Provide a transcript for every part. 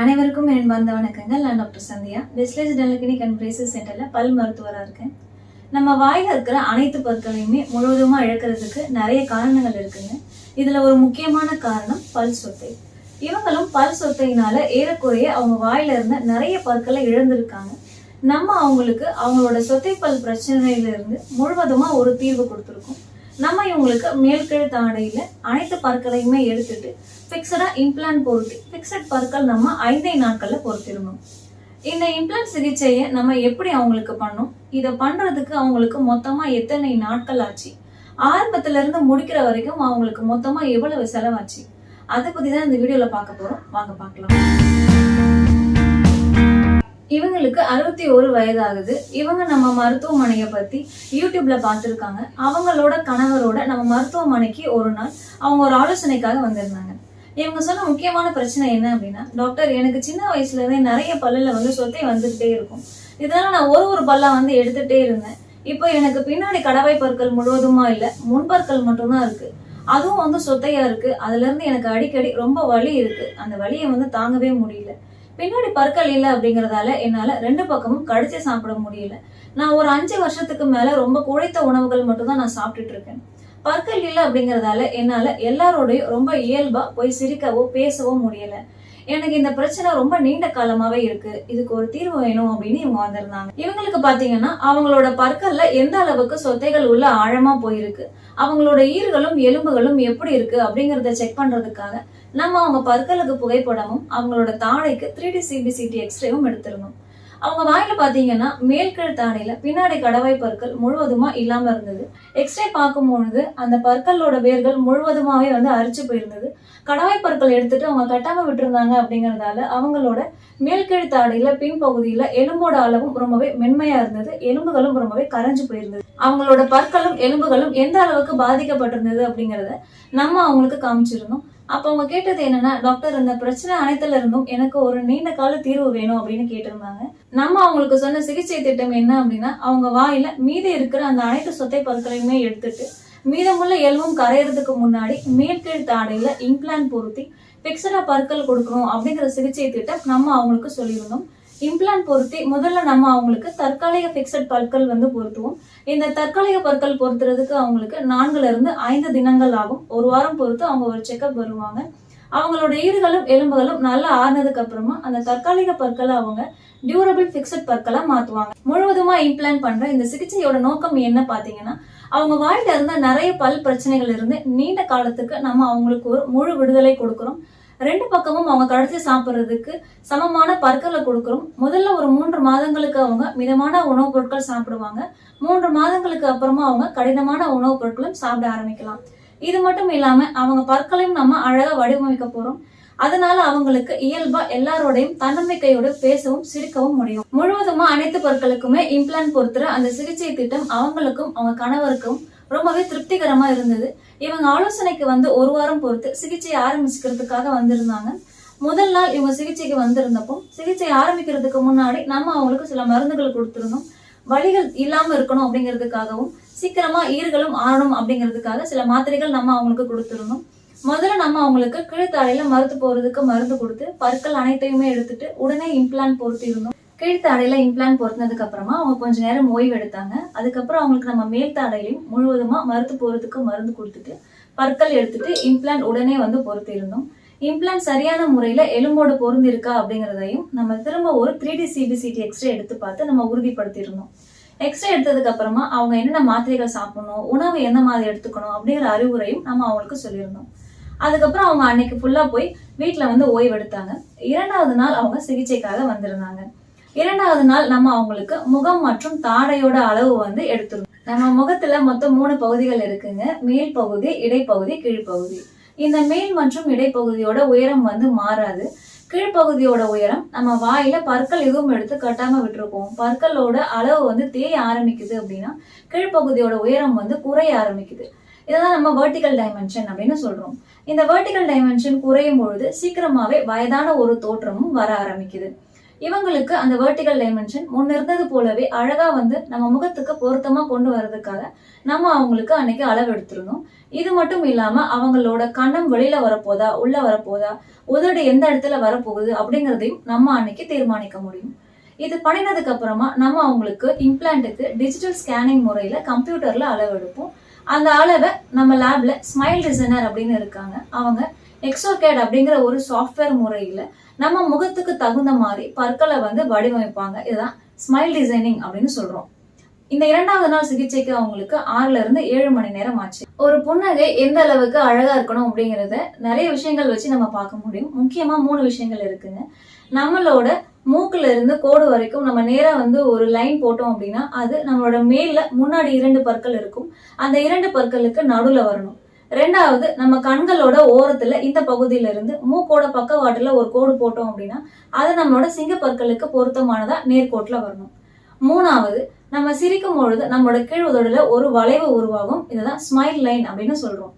அனைவருக்கும் என் வந்த வணக்கங்கள். நான் டாக்டர் சந்தியா. வெஸ்லேஜ் டெலிகினிக் அண்ட் பிரேசஸ் சென்டரில் பல் மருத்துவராக இருக்கேன். நம்ம வாயில் இருக்கிற அனைத்து பற்களையுமே முழுவதுமாக இழக்கிறதுக்கு நிறைய காரணங்கள் இருக்குங்க. இதில் ஒரு முக்கியமான காரணம் பல் சொத்தை. இவங்களும் பல் சொத்தையினால ஏறக்குறைய அவங்க வாயில இருந்த நிறைய பற்களை இழந்திருக்காங்க. நம்ம அவங்களுக்கு அவங்களோட சொத்தை பல் பிரச்சனையிலிருந்து முழுவதுமாக ஒரு தீர்வு கொடுத்துருக்கோம். நம்ம இவங்களுக்கு மேல்கீழ் தாடையில அனைத்து பற்களையுமே எடுத்துட்டு ஃபிக்ஸடாக இம்ப்ளான்ட் பொருத்தி ஃபிக்ஸட் பற்கள் நம்ம ஐந்தை நாட்கள்ல பொருத்திடணும் இந்த இம்ப்ளான்ட் சிகிச்சையை நம்ம எப்படி அவங்களுக்கு பண்ணோம்? இதை பண்றதுக்கு அவங்களுக்கு மொத்தமா எத்தனை நாட்கள் ஆச்சு? ஆரம்பத்துல இருந்து முடிக்கிற வரைக்கும் அவங்களுக்கு மொத்தமா எவ்வளவு செலவாச்சு? அதை பத்தி தான் இந்த வீடியோல பார்க்க போறோம். வாங்க பார்க்கலாம். இவங்களுக்கு அறுபத்தி ஒரு வயதாகுது. இவங்க நம்ம மருத்துவமனையை பத்தி யூடியூப்ல பார்த்துருக்காங்க. அவங்களோட கணவரோட நம்ம மருத்துவமனைக்கு ஒரு நாள் அவங்க ஒரு ஆலோசனைக்காக வந்திருந்தாங்க. இவங்க சொன்ன முக்கியமான பிரச்சனை என்ன அப்படின்னா டாக்டர் எனக்கு சின்ன வயசுல இருந்தே நிறைய பல்லுல வந்து சொத்தை வந்துகிட்டே இருக்கும். இதனால நான் ஒரு ஒரு பல்லா வந்து எடுத்துட்டே இருந்தேன். இப்போ எனக்கு பின்னாடி கடவாய் பற்கள் முழுவதுமா இல்ல முன்பற்கள் மட்டும்தான் இருக்கு. அதுவும் வந்து சொத்தையா இருக்கு. அதுல இருந்து எனக்கு அடிக்கடி ரொம்ப வலி இருக்கு. அந்த வலியை வந்து தாங்கவே முடியல. பின்னாடி பற்கள் இல்லை அப்படிங்கறதால என்னால ரெண்டு பக்கமும் கடிச்சு சாப்பிட முடியல. நான் ஒரு அஞ்சு வருஷத்துக்கு மேல ரொம்ப குழைத்த உணவுகள் மட்டும்தான் நான் சாப்பிட்டுட்டு இருக்கேன். பற்கள் இல்லை அப்படிங்கறதால என்னால எல்லாரோடையும் ரொம்ப இயல்பா போய் சிரிக்கவோ பேசவோ முடியல. எனக்கு இந்த பிரச்சனை ரொம்ப நீண்ட காலமாவே இருக்கு. இதுக்கு ஒரு தீர்வு வேணும் அப்படின்னு இவங்க வந்திருந்தாங்க. இவங்களுக்கு பாத்தீங்கன்னா அவங்களோட பற்கள்ல எந்த அளவுக்கு சொத்தைகள் உள்ள ஆழமா போயிருக்கு அவங்களோட ஈர்களும் எலும்புகளும் எப்படி இருக்கு அப்படிங்கறத செக் பண்றதுக்காக நம்ம அவங்க பற்களுக்கு புகைப்படமும் அவங்களோட தாடைக்கு த்ரீ டி சிபிசிடி எக்ஸ்ரேவும் எடுத்திருந்தோம். அவங்க வாயில பாத்தீங்கன்னா மேல்கீழ் தாடையில பின்னாடி கடவாய் பற்கள் முழுவதுமா இல்லாம இருந்தது. எக்ஸ்ரே பார்க்கும் பொழுது அந்த பற்களோட வேர்கள் முழுவதுமாவே வந்து அரிச்சு போயிருந்தது. கடவாய் பொருட்கள் எடுத்துட்டு அவங்க கட்டாம விட்டுருந்தாங்க அப்படிங்கறதால அவங்களோட மேல்கிழத்தாடையில பின்பகுதியில எலும்போட அளவும் ரொம்பவே மென்மையா இருந்தது. எலும்புகளும் ரொம்பவே கரைஞ்சு போயிருந்தது. அவங்களோட பற்களும் எலும்புகளும் எந்த அளவுக்கு பாதிக்கப்பட்டிருந்தது அப்படிங்கறத நம்ம அவங்களுக்கு காமிச்சிருந்தோம். அப்ப அவங்க கேட்டது என்னன்னா டாக்டர் இந்த பிரச்சனை அனைத்துல இருந்தும் எனக்கு ஒரு நீண்ட கால தீர்வு வேணும் அப்படின்னு கேட்டிருந்தாங்க. நம்ம அவங்களுக்கு சொன்ன சிகிச்சை திட்டம் என்ன அப்படின்னா அவங்க வாயில மீதி இருக்கிற அந்த அனைத்து சொத்தை பற்களையுமே எடுத்துட்டு மீதமுள்ள எலும்பும் கரையிறதுக்கு முன்னாடி மேற்கீழ் தாடையில இம்ப்ளான் பொருத்தி பிக்சடா பற்கள் கொடுக்கணும் அப்படிங்கிற சிகிச்சை திட்டம் நம்ம அவங்களுக்கு சொல்லியிருந்தோம். இம்ப்ளான் பொருத்தி முதல்ல நம்ம அவங்களுக்கு தற்காலிக பிக்சட் பற்கள் வந்து பொருத்துவோம். இந்த தற்காலிக பற்கள் பொருத்துறதுக்கு அவங்களுக்கு நான்குல இருந்து ஐந்து தினங்கள் ஆகும். ஒரு வாரம் பொறுத்து அவங்க ஒரு செக்கப் வருவாங்க. அவங்களோட ஈறுகளும் எலும்புகளும் நல்லா ஆறுனதுக்கு அப்புறமா அந்த தற்காலிக பற்களை அவங்க டியூரபிள் பிக்சட் பற்களை மாத்துவாங்க. முழுவதுமா இம்ப்ளான்ட் பண்ற இந்த சிகிச்சையோட நோக்கம் என்ன பாத்தீங்கன்னா அவங்க வாயில இருந்த நிறைய பல் பிரச்சனைகள் இருந்து நீண்ட காலத்துக்கு நம்ம அவங்களுக்கு ஒரு முழு விடுதலை கொடுக்கிறோம். ரெண்டு பக்கமும் அவங்க கடைசி சாப்பிட்றதுக்கு சமமான பற்களை கொடுக்குறோம். முதல்ல ஒரு மூன்று மாதங்களுக்கு அவங்க மிதமான உணவுப் பொருட்கள் சாப்பிடுவாங்க. மூன்று மாதங்களுக்கு அப்புறமா அவங்க கடினமான உணவுப் பொருட்களும் சாப்பிட ஆரம்பிக்கலாம். இது மட்டும் இல்லாம அவங்க பற்களையும் நம்ம அழகா வடிவமைக்க போறோம். அதனால அவங்களுக்கு இயல்பா எல்லாரோடையும் தன்னம்பிக்கையோடு பேசவும் சிரிக்கவும் முடியும். முழுவதுமா அனைத்து பற்களுக்குமே இம்ப்ளான் பொறுத்துற அந்த சிகிச்சை திட்டம் அவங்களுக்கும் அவங்க கணவருக்கும் ரொம்பவே திருப்திகரமா இருந்தது. இவங்க ஆலோசனைக்கு வந்து ஒரு வாரம் பொறுத்து சிகிச்சை ஆரம்பிச்சுக்கிறதுக்காக வந்திருந்தாங்க. முதல் நாள் இவங்க சிகிச்சைக்கு வந்திருந்தப்போ சிகிச்சை ஆரம்பிக்கிறதுக்கு முன்னாடி நம்ம அவங்களுக்கு சில மருந்துகள் கொடுத்துருந்தோம். வழிகள் இல்லாம இருக்கணும் அப்படிங்கிறதுக்காகவும் சீக்கிரமா ஈர்களும் ஆறணும் அப்படிங்கிறதுக்காக சில மாத்திரைகள் நம்ம அவங்களுக்கு கொடுத்துடணும். முதல்ல நம்ம அவங்களுக்கு கீழ்த்தாடையில மருத்து போறதுக்கு மருந்து கொடுத்து பற்கள் அனைத்தையுமே எடுத்துட்டு உடனே இம்ப்ளான் பொருத்தி இருந்தோம் கீழ்த்தாடையில இம்ப்ளான் பொருத்தினதுக்கு அப்புறமா அவங்க கொஞ்ச நேரம் ஓய்வு எடுத்தாங்க. அதுக்கப்புறம் அவங்களுக்கு நம்ம மேல் தாடையிலையும் முழுவதுமா மருத்து போறதுக்கு மருந்து கொடுத்துட்டு பற்கள் எடுத்துட்டு இம்ப்ளான்ட் உடனே வந்து பொருத்தி இருந்தோம் சரியான முறையில எலும்போடு பொருந்திருக்கா இருக்கா நம்ம திரும்ப ஒரு த்ரீ டி சிபிசிடி எக்ஸ்ரே எடுத்து பார்த்து நம்ம உறுதிப்படுத்தியிருந்தோம் எக்ஸ்ரே எடுத்ததுக்கு அப்புறமா அவங்க என்னென்ன மாத்திரைகள் சாப்பிடணும் உணவு எந்த மாதிரி எடுத்துக்கணும் அப்படிங்கிற அறிவுரையும் நம்ம அவங்களுக்கு சொல்லியிருந்தோம். அதுக்கப்புறம் அவங்க அன்னைக்கு ஃபுல்லா போய் வீட்டில் வந்து ஓய்வு எடுத்தாங்க இரண்டாவது நாள் அவங்க சிகிச்சைக்காக வந்திருந்தாங்க. இரண்டாவது நாள் நம்ம அவங்களுக்கு முகம் மற்றும் தாடையோட அளவு வந்து எடுத்துருவோம் நம்ம முகத்துல மொத்தம் மூணு பகுதிகள் இருக்குங்க. மேல் பகுதி இடைப்பகுதி கீழ்ப்பகுதி இந்த மேல் மற்றும் இடைப்பகுதியோட உயரம் வந்து மாறாது. கீழ்ப்பகுதியோட உயரம் நம்ம வாயில பற்கள் எதுவும் எடுத்து கட்டாம விட்டுருக்கோம் பற்களோட அளவு வந்து தேய ஆரம்பிக்குது அப்படின்னா கீழ்ப்பகுதியோட உயரம் வந்து குறைய ஆரம்பிக்குது. இதான் நம்ம வேர்டிக்கல் டைமென்ஷன் அப்படின்னு சொல்றோம். இந்த வெர்டிகல் டைமென்ஷன் குறையும் பொழுது சீக்கிரமாவே வயதான ஒரு தோற்றமும் வர ஆரம்பிக்குது. இவங்களுக்கு அந்த வேர்டிக்கல் டைமென்ஷன் முன்ன இருந்தது போலவே அழகா வந்து நம்ம முகத்துக்கு பொருத்தமா கொண்டு வர்றதுக்காக நம்ம அவங்களுக்கு அன்னைக்கு அளவு எடுத்துருந்தோம். இது மட்டும் இல்லாம அவங்களோட கண்ணம் வெளியில வரப்போதா உள்ள வரப்போதா உதடு எந்த இடத்துல வரப்போகுது அப்படிங்கறதையும் நம்ம அன்னைக்கு தீர்மானிக்க முடியும். இது பண்ணினதுக்கு அப்புறமா நம்ம அவங்களுக்கு இம்ப்ளான்ட்டுக்கு டிஜிட்டல் ஸ்கேனிங் முறையில கம்ப்யூட்டர்ல அளவு எடுப்போம். அந்த அளவை நம்ம லேப்ல ஸ்மைல் டிசைனர் அப்படின்னு இருக்காங்க. அவங்க எக்ஸோகேட் அப்படிங்கிற ஒரு சாஃப்ட்வேர் முறையில நம்ம முகத்துக்கு தகுந்த மாதிரி பற்களை வந்து வடிவமைப்பாங்க. இதுதான் ஸ்மைல் டிசைனிங் அப்படின்னு சொல்றோம். இந்த இரண்டாவது நாள் சிகிச்சைக்கு அவங்களுக்கு ஆறுல இருந்து ஏழு மணி நேரம் ஆச்சு. ஒரு புன்னகை எந்த அளவுக்கு அழகா இருக்கணும் அப்படிங்கறத நிறைய விஷயங்கள் வச்சு நம்ம பார்க்க முடியும். முக்கியமா மூணு விஷயங்கள் இருக்குங்க. நம்மளோட மூக்குல இருந்து கோடு வரைக்கும் நம்ம நேரா வந்து ஒரு லைன் போட்டோம் அப்படின்னா அது நம்மளோட மேல முன்னாடி இரண்டு பற்கள் இருக்கும். அந்த இரண்டு பற்களுக்கு நடுவுல வரணும். ரெண்டாவது நம்ம கண்களோட ஓரத்துல இந்த பகுதியில இருந்து மூக்கோட பக்கவாட்டுல ஒரு கோடு போட்டோம் அப்படின்னா அது நம்மளோட சிங்கப்பற்களுக்கு பொருத்தமானதா நேர்கோட்டுல வரணும். மூணாவது நம்ம சிரிக்கும் பொழுது நம்மளோட கீழ் உதடுல ஒரு வளைவு உருவாகும். இதுதான் ஸ்மைல் லைன் அப்படின்னு சொல்றோம்.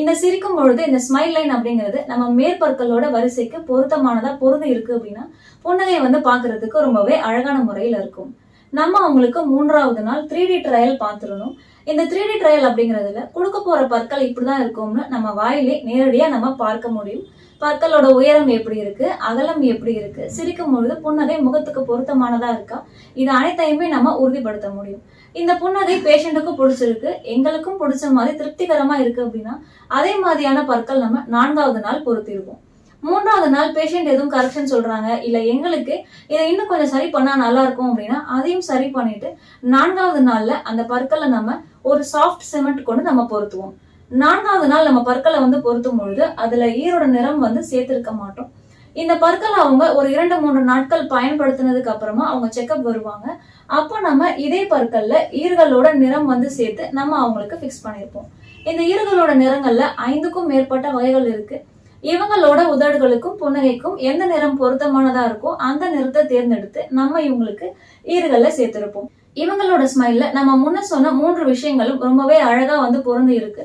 இந்த சிரிக்கும் பொழுது இந்த ஸ்மைல் லைன் அப்படிங்கிறது நம்ம மேற்பற்களோட வரிசைக்கு பொருத்தமானதா பொருந்து இருக்கு அப்படின்னா புன்னகையை வந்து பாக்குறதுக்கு ரொம்பவே அழகான முறையில் இருக்கும். நம்ம அவங்களுக்கு மூன்றாவது நாள் த்ரீ டி ட்ரையல் பார்த்துடணும். இந்த த்ரீ டி ட்ரையல் அப்படிங்கிறதுல கொடுக்க போற பற்கள் இப்படிதான் இருக்கும்னு நம்ம வாயிலே நேரடியா நம்ம பார்க்க முடியும். பற்களோட உயரம் எப்படி இருக்கு அகலம் எப்படி இருக்கு சிரிக்கும் பொழுது புன்னகை முகத்துக்கு பொருத்தமானதா இருக்கா? இது அனைத்தையுமே நம்ம உறுதிப்படுத்த முடியும். இந்த புன்னகை பேஷண்ட்டுக்கும் பிடிச்சிருக்கு. எங்களுக்கும் பிடிச்ச மாதிரி திருப்திகரமா இருக்கு அப்படின்னா அதே மாதிரியான பற்கள் நம்ம நான்காவது நாள் பொருத்திருக்கோம். மூன்றாவது நாள் பேஷண்ட் எதுவும் கரெக்ஷன் சொல்றாங்க இல்ல எங்களுக்கு இதை இன்னும் கொஞ்சம் சரி பண்ணா நல்லா இருக்கும் அப்படின்னா அதையும் சரி பண்ணிட்டு நான்காவது நாள்ல அந்த பற்களை நம்ம ஒரு சாஃப்ட் சிமெண்ட் கொண்டு நம்ம பொருத்துவோம். நான்காவது நாள் நம்ம பற்களை வந்து பொருத்தும் பொழுது அதுல ஈரோட நிறம் வந்து சேர்த்திருக்க மாட்டோம். இந்த பற்களை அவங்க ஒரு இரண்டு மூன்று நாட்கள் பயன்படுத்தினதுக்கு அப்புறமா அவங்க செக்கப் வருவாங்க. அப்போ நம்ம இதே பற்கள்ல ஈர்களோட நிறம் வந்து சேர்த்து நம்ம அவங்களுக்கு ஃபிக்ஸ் பண்ணியிருப்போம் இந்த ஈர்களோட நிறங்கள்ல ஐந்துக்கும் மேற்பட்ட வகைகள் இருக்கு. இவங்களோட உதடுகளுக்கும் புன்னகைக்கும் எந்த நிறம் பொருத்தமானதா இருக்கோ அந்த நிறத்தை தேர்ந்தெடுத்து நம்ம இவங்களுக்கு ஈறுகள்ல சேர்த்திருப்போம். இவங்களோட ஸ்மைல்ல நம்ம முன்ன சொன்ன மூன்று விஷயங்களும் ரொம்பவே அழகா வந்து பொருந்து இருக்கு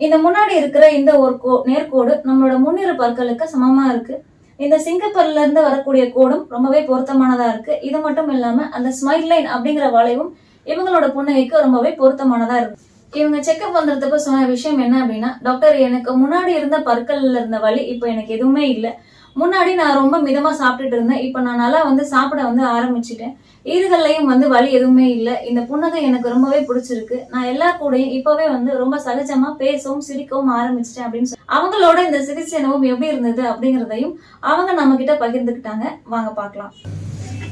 இந்த முன்னாடி இருக்கிற இந்த ஒரு கோ நேர்கோடு நம்மளோட முன்னிரு பற்களுக்கு சமமா இருக்கு. இந்த சிங்கப்பல்ல இருந்து வரக்கூடிய கோடும் ரொம்பவே பொருத்தமானதா இருக்கு. இது மட்டும் இல்லாம அந்த ஸ்மைல் லைன் அப்படிங்கிற வளைவும் இவங்களோட புன்னகைக்கு ரொம்பவே பொருத்தமானதா இருக்கு. இவங்க செக்அப் பண்றதுக்கு சொன்ன விஷயம் என்ன அப்படின்னா டாக்டர் எனக்கு முன்னாடி இருந்த பற்கள்ல இருந்த வலி இப்போ எனக்கு எதுவுமே இல்லை. முன்னாடி நான் ரொம்ப மிதமா சாப்பிட்டுட்டு இருந்தேன். இப்போ நான் நல்லா வந்து சாப்பிட வந்து ஆரம்பிச்சிட்டேன். ஈறுகள்லையும் வந்து வலி எதுவுமே இல்லை. இந்த புன்னகை எனக்கு ரொம்பவே பிடிச்சிருக்கு. நான் எல்லா கூடயும் இப்பவே வந்து ரொம்ப சகஜமா பேசவும் சிரிக்கவும் ஆரம்பிச்சிட்டேன் அப்படின்னு சொல்லி. அவங்களோட இந்த சிகிச்சை அனுபவம் எப்படி இருந்தது அப்படிங்கறதையும் அவங்க நம்ம கிட்ட பகிர்ந்துக்கிட்டாங்க. வாங்க பார்க்கலாம்.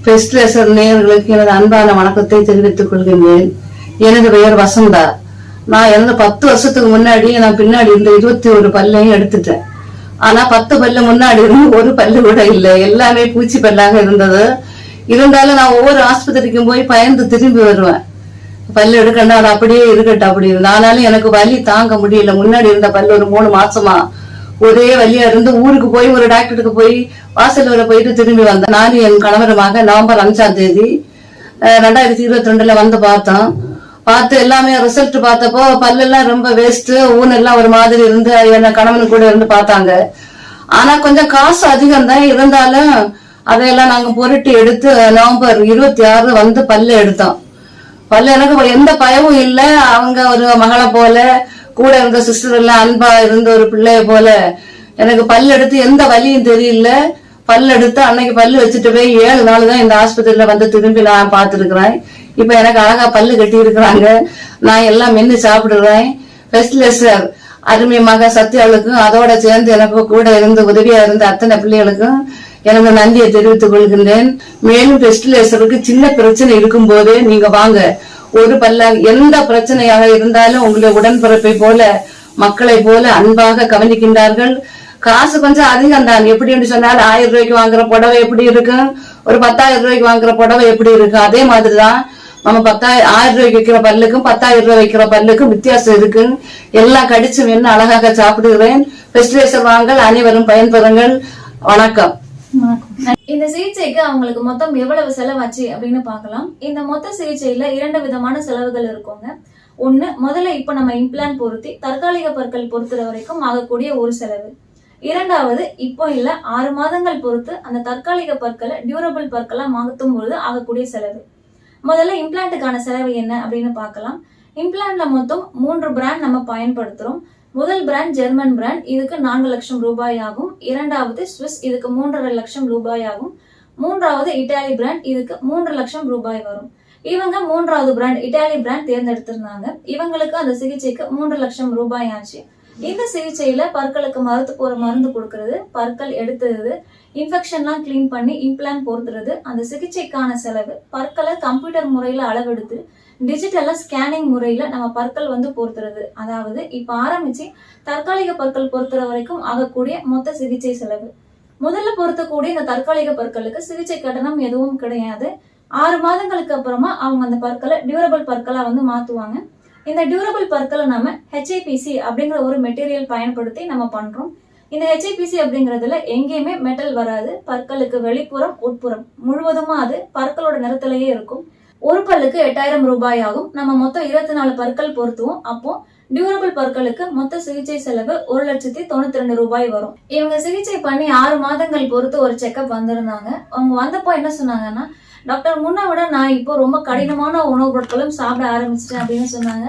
பெஸ்ட்லேசர் நேயர்களுக்கு எனது அன்பான வணக்கத்தை தெரிவித்துக் கொள்கின்றேன். எனது பெயர் வசந்தா. நான் இறந்த பத்து வருஷத்துக்கு முன்னாடி நான் பின்னாடி இருந்த இருபத்தி ஒரு பல்லையும் எடுத்துட்டேன். ஆனா பத்து பல்லு முன்னாடி இருந்து ஒரு பல்லு கூட இல்லை. எல்லாமே பூச்சி பல்லாக இருந்தது. இருந்தாலும் நான் ஒவ்வொரு ஆஸ்பத்திரிக்கும் போய் பயந்து திரும்பி வருவேன். பல்லு எடுக்கணும் அது அப்படியே இருக்கட்டும் அப்படி இருந்து. ஆனாலும் எனக்கு வலி தாங்க முடியல. முன்னாடி இருந்த பல்லு ஒரு மூணு மாசமா ஒரே வழியா இருந்து ஊருக்கு போய் ஒரு டாக்டருக்கு போய் வாசல் வர போயிட்டு திரும்பி வந்தேன். நானும் என் கணவருமாக நவம்பர் அஞ்சாம் தேதி ரெண்டாயிரத்தி இருபத்தி ரெண்டுல வந்து பார்த்தோம். பார்த்து எல்லாமே ரிசல்ட் பார்த்தப்போ பல்லெல்லாம் ரொம்ப வேஸ்ட் ஊனெல்லாம் ஒரு மாதிரி இருந்து என்ன கணவனு கூட இருந்து பார்த்தாங்க. ஆனா கொஞ்சம் காசு அதிகம் தான் இருந்தாலும் அதையெல்லாம் நாங்க பொருட்டி எடுத்து நவம்பர் இருபத்தி ஆறு வந்து பல்லு எடுத்தோம். பல்லு எனக்கு எந்த பயமும் இல்லை. அவங்க ஒரு மகளை போல கூட இருந்த சிஸ்டர் எல்லாம் அன்பா இருந்த ஒரு பிள்ளைய போல எனக்கு பல்லு எடுத்து எந்த வலியும் தெரியல. பல்லு எடுத்து அன்னைக்கு பல்லு வச்சுட்டு போய் ஏழு நாள் தான் இந்த ஆஸ்பத்திரியில வந்து திரும்பி நான் பார்த்துருக்குறேன். இப்ப எனக்கு அழகா பல்லு கட்டி இருக்கிறாங்க நான் எல்லாம் மென்னு சாப்பிடுறேன் ஃபெஸ்ட்லெஸ்ஸர் அருமை மக சத்யாளுக்கும் அதோட சேர்ந்து எனக்கு கூட இருந்து உதவியா இருந்த அத்தனை பிள்ளைகளுக்கும் எனது நன்றியை தெரிவித்துக் கொள்கின்றேன். மேலும் ஃபெஸ்டிலேசருக்கு சின்ன பிரச்சனை இருக்கும் போதே நீங்க வாங்க. ஒரு பல்ல எந்த பிரச்சனையாக இருந்தாலும் உங்களுடைய உடன்பிறப்பை போல மக்களை போல அன்பாக கவனிக்கின்றார்கள். காசு கொஞ்சம் அதிகம் தான். எப்படின்னு சொன்னால் ஆயிரம் ரூபாய்க்கு வாங்குற புடவை எப்படி இருக்கும் ஒரு பத்தாயிரம் ரூபாய்க்கு வாங்குற புடவை எப்படி இருக்கும் அதே மாதிரிதான் நம்ம பத்தாயிரம் ஆயிரம் ரூபாய்க்கு வைக்கிற பல்லுக்கும் பத்தாயிரம் ரூபாய் வைக்கிற பல்லுக்கும் வித்தியாசம் இருக்கு எல்லாம் கடிச்சு மென்னு அழகாக சாப்பிடுகிறேன். ஃபெஸ்டிலேசர் வாங்கல் அனைவரும் பயன்பெறுங்கள். வணக்கம். இந்த சிகிச்சைக்கு அவங்களுக்கு மொத்தம் எவ்வளவு செலவாச்சு அப்படின்னு பார்க்கலாம். இந்த மொத்த சிகிச்சையில இரண்டு விதமான செலவுகள் இருக்குங்க. ஒண்ணு முதல்ல இப்ப நம்ம இம்ப்ளான் பொருத்தி தற்காலிக பற்கள் பொறுத்துற வரைக்கும் ஆகக்கூடிய ஒரு செலவு. இரண்டாவது இப்போ இல்ல ஆறு மாதங்கள் பொறுத்து அந்த தற்காலிக பற்களை டியூரபிள் பற்களா மாற்றும் பொழுது ஆகக்கூடிய செலவு. முதல்ல இம்ப்ளான்ட்டுக்கான செலவு என்ன அப்படின்னு பார்க்கலாம். இம்ப்ளான்ட்ல மொத்தம் மூன்று பிராண்ட் நம்ம பயன்படுத்துறோம். முதல் பிராண்ட் ஜெர்மன் பிராண்ட் இதுக்கு நான்கு லட்சம் ரூபாய் ஆகும். இரண்டாவது சுவிஸ் இதுக்கு மூன்றரை லட்சம் ரூபாய் ஆகும். மூன்றாவது இட்டாலி பிராண்ட் இதுக்கு மூன்று லட்சம் ரூபாய் வரும். இவங்க மூன்றாவது பிராண்ட் இட்டாலி பிராண்ட் தேர்ந்தெடுத்திருந்தாங்க. இவங்களுக்கு அந்த சிகிச்சைக்கு மூன்று லட்சம் ரூபாய் ஆச்சு. இந்த சிகிச்சையில பற்களுக்கு மருந்து போற மருந்து கொடுக்கறது. பற்கள் எடுத்துறது இன்ஃபெக்ஷன்லாம் க்ளீன் பண்ணி இம்ப்ளான் பொறுத்துறது அந்த சிகிச்சைக்கான செலவு பற்களை கம்ப்யூட்டர் முறையில் அளவெடுத்து டிஜிட்டலாக ஸ்கேனிங் முறையில் நம்ம பற்கள் வந்து பொறுத்துறது அதாவது இப்போ ஆரம்பித்து தற்காலிக பற்கள் பொறுத்துற வரைக்கும் ஆகக்கூடிய மொத்த சிகிச்சை செலவு. முதல்ல பொருத்தக்கூடிய இந்த தற்காலிக பற்களுக்கு சிகிச்சை கட்டணம் எதுவும் கிடையாது. ஆறு மாதங்களுக்கு அப்புறமா அவங்க அந்த பற்களை டியூரபிள் பற்களாக வந்து மாற்றுவாங்க இந்த டியூரபிள் பற்களை நம்ம ஹெச்ஐபிசி அப்படிங்கிற ஒரு மெட்டீரியல் பயன்படுத்தி நம்ம பண்ணுறோம் இந்த ஹெச்ஐபிசி அப்படிங்கறதுல எங்கேயுமே மெட்டல் வராது. பற்களுக்கு வெளிப்புறம் உட்புறம். முழுவதுமா அது பற்களோட நிறத்திலேயே இருக்கும். ஒரு பல்லுக்கு எட்டாயிரம் ரூபாய் ஆகும். நம்ம மொத்தம் இருபத்தி நாலு பற்கள் பொருத்துவோம். அப்போ டியூரபிள் பற்களுக்கு மொத்த சிகிச்சை செலவு ஒரு லட்சத்தி தொண்ணூத்தி ரெண்டு ரூபாய் வரும். இவங்க சிகிச்சை பண்ணி ஆறு மாதங்கள் பொறுத்து ஒரு செக்கப் வந்திருந்தாங்க. அவங்க வந்தப்போ என்ன சொன்னாங்கன்னா டாக்டர் முன்ன விட நான் இப்போ ரொம்ப கடினமான உணவுப் பொருட்களும் சாப்பிட ஆரம்பிச்சிட்டேன் அப்படின்னு சொன்னாங்க.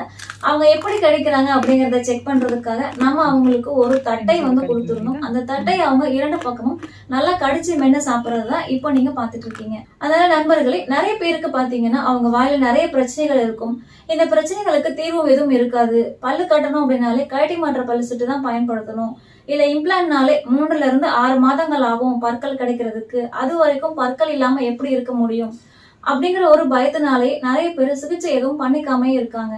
அவங்க எப்படி கிடைக்கிறாங்க அப்படிங்கறத செக் பண்றதுக்காக நம்ம அவங்களுக்கு ஒரு தட்டை வந்து கொடுத்துருந்தோம் அந்த தட்டை அவங்க இரண்டு பக்கமும் நல்லா கடிச்சு மென்ன சாப்பிட்றது தான் இப்போ நீங்க பாத்துட்டு இருக்கீங்க. அதனால நண்பர்களே நிறைய பேருக்கு பாத்தீங்கன்னா அவங்க வாயில நிறைய பிரச்சனைகள் இருக்கும். இந்த பிரச்சனைகளுக்கு தீர்வும் எதுவும் இருக்காது. பல்லு கட்டணும் அப்படின்னாலே கழட்டி மாற்ற பல்லு சுட்டு தான் பயன்படுத்தணும். இல்ல இம்ப்ளான்ட்னாலே மூன்றுல இருந்து ஆறு மாதங்கள் ஆகும் பற்கள் கிடைக்கிறதுக்கு. அது வரைக்கும் பற்கள் இல்லாம எப்படி இருக்க முடியும்? அப்படிங்கிற ஒரு பயத்தினாலே நிறைய பேர் சிகிச்சை எதுவும் பண்ணிக்காமே இருக்காங்க.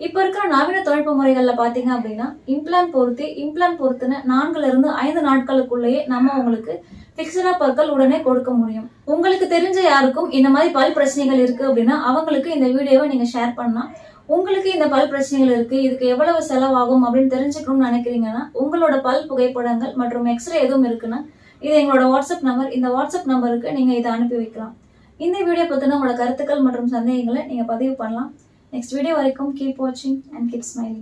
இப்ப இருக்கிற நவீன தொழில்நுட்ப முறைகள்ல பாத்தீங்க அப்படின்னா இம்ப்ளான் பொருத்தி இம்ப்ளான் பொருத்தின நான்குல இருந்து ஐந்து நாட்களுக்குள்ளேயே நம்ம உங்களுக்கு பிக்சடா பற்கள் உடனே கொடுக்க முடியும். உங்களுக்கு தெரிஞ்ச யாருக்கும் இந்த மாதிரி பல் பிரச்சனைகள் இருக்கு அப்படின்னா அவங்களுக்கு இந்த வீடியோவை நீங்க ஷேர் பண்ணலாம். உங்களுக்கு இந்த பல் பிரச்சனைகள் இருக்கு இதுக்கு எவ்வளவு செலவாகும் அப்படின்னு தெரிஞ்சுக்கணும்னு நினைக்கிறீங்கன்னா உங்களோட பல் புகைப்படங்கள் மற்றும் எக்ஸ்ரே எதுவும் இருக்குன்னா இது எங்களோட வாட்ஸ்அப் நம்பர் இந்த வாட்ஸ்அப் நம்பருக்கு நீங்க இதை அனுப்பி வைக்கலாம். இந்த வீடியோ பத்தின உங்களோட கருத்துக்கள் மற்றும் சந்தேகங்களை நீங்க பதிவு பண்ணலாம். நெக்ஸ்ட் வீடியோ வரைக்கும் கீப் வாட்சிங் அண்ட் கீப் ஸ்மைலிங்